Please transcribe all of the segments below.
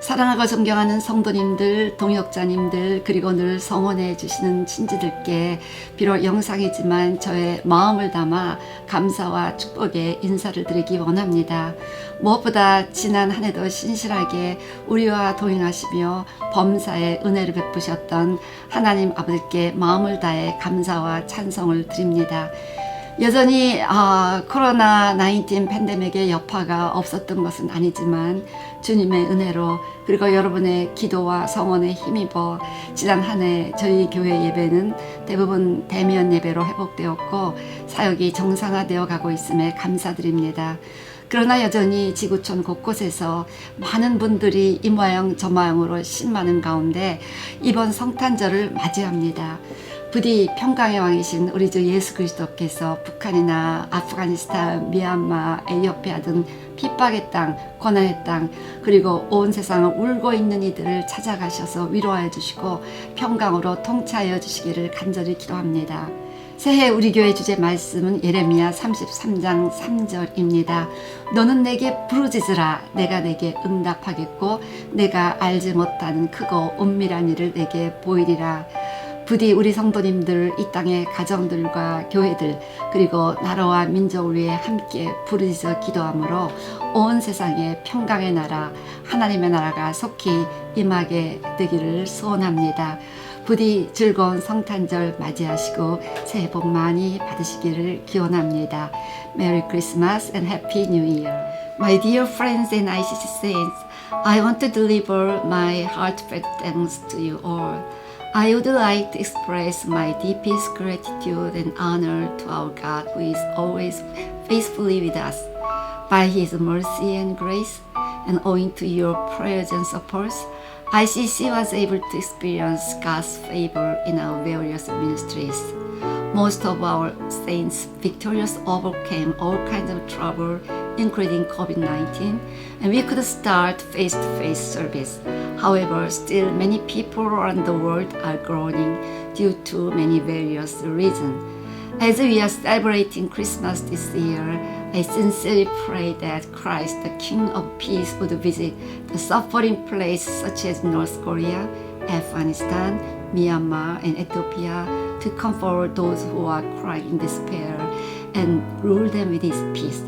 사랑하고 존경하는 성도님들, 동역자님들, 그리고 늘 성원해 주시는 친지들께 비록 영상이지만 저의 마음을 담아 감사와 축복의 인사를 드리기 원합니다. 무엇보다 지난 한 해도 신실하게 우리와 동행하시며 범사의 은혜를 베푸셨던 하나님 아버지께 마음을 다해 감사와 찬송을 드립니다. 여전히 아, 코로나 19 팬데믹의 여파가 없었던 것은 아니지만 주님의 은혜로 그리고 여러분의 기도와 성원에 힘입어 지난 한 해 저희 교회 예배는 대부분 대면 예배로 회복되었고 사역이 정상화되어 가고 있음에 감사드립니다. 그러나 여전히 지구촌 곳곳에서 많은 분들이 이 모양 저 모양으로 신많은 가운데 이번 성탄절을 맞이합니다. 부디 평강의 왕이신 우리 주 예수 그리스도께서 북한이나 아프가니스탄, 미얀마, 에티오피아 등 핍박의 땅, 고난의 땅, 그리고 온 세상을 울고 있는 이들을 찾아가셔서 위로하여 주시고 평강으로 통치하여 주시기를 간절히 기도합니다. 새해 우리 교회 주제 말씀은 예레미야 33장 3절입니다. 너는 내게 부르짖으라 내가 내게 응답하겠고 내가 알지 못하는 크고 은밀한 일을 내게 보이리라. 부디 우리 성도님들 이 땅의 가정들과 교회들 그리고 나라와 민족을 위해 함께 부르짖어 기도함으로 온 세상에 평강의 나라 하나님의 나라가 속히 임하게 되기를 소원합니다. 부디 즐거운 성탄절 맞이하시고 새해 복 많이 받으시기를 기원합니다. Merry Christmas and Happy New Year. My dear friends and ICC saints, I want to deliver my heartfelt thanks to you all. I would like to express my deepest gratitude and honor to our God who is always faithfully with us. By His mercy and grace, and owing to your prayers and support, ICC was able to experience God's favor in our various ministries. Most of our saints victorious overcame all kinds of trouble, including COVID 19, and we could start face to face service. However, still many people around the world are groaning due to many various reasons. As we are celebrating Christmas this year, I sincerely pray that Christ, the King of Peace, would visit the suffering places such as North Korea, Afghanistan, Myanmar, and Ethiopia to comfort those who are crying in despair and rule them with His peace.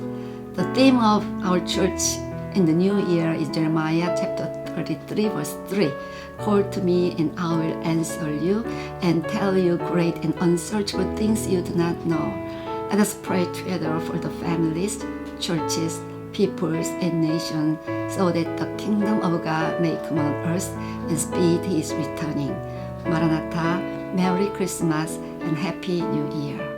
The theme of our church in the new year is Jeremiah chapter 33, verse 3. Call to me, and I will answer you and tell you great and unsearchable things you do not know. Let us pray together for the families, churches, peoples, and nations so that the kingdom of God may come on earth and speed his returning. Maranatha, Merry Christmas, and Happy New Year.